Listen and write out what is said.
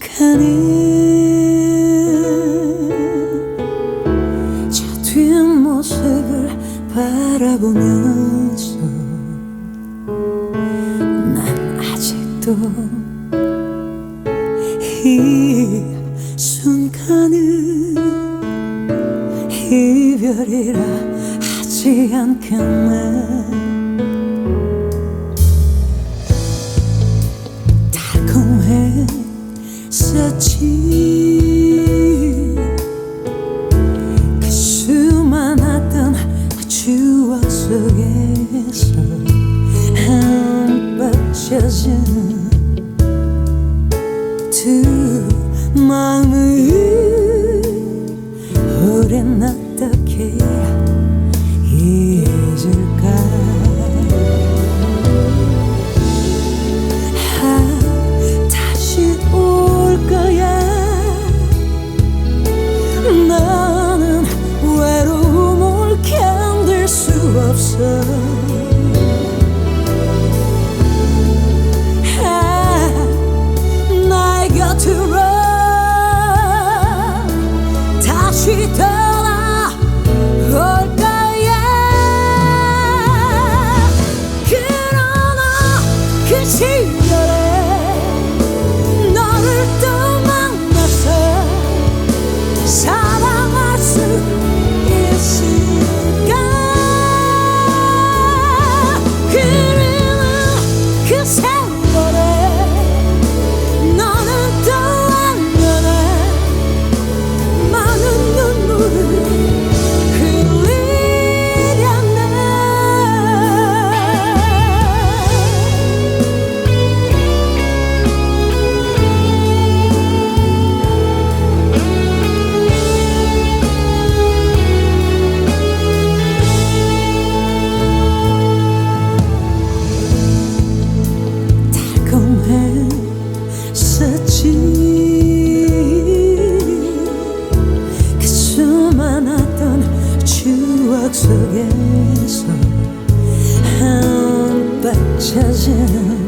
가는 저 뒷모습을 바라보면서 난 아직도 이 순간을 이별이라 하지 않겠네 달콤했었지 그 수많았던 추억 속에서 한 빠져진 두 추억 속에서 한 빠져진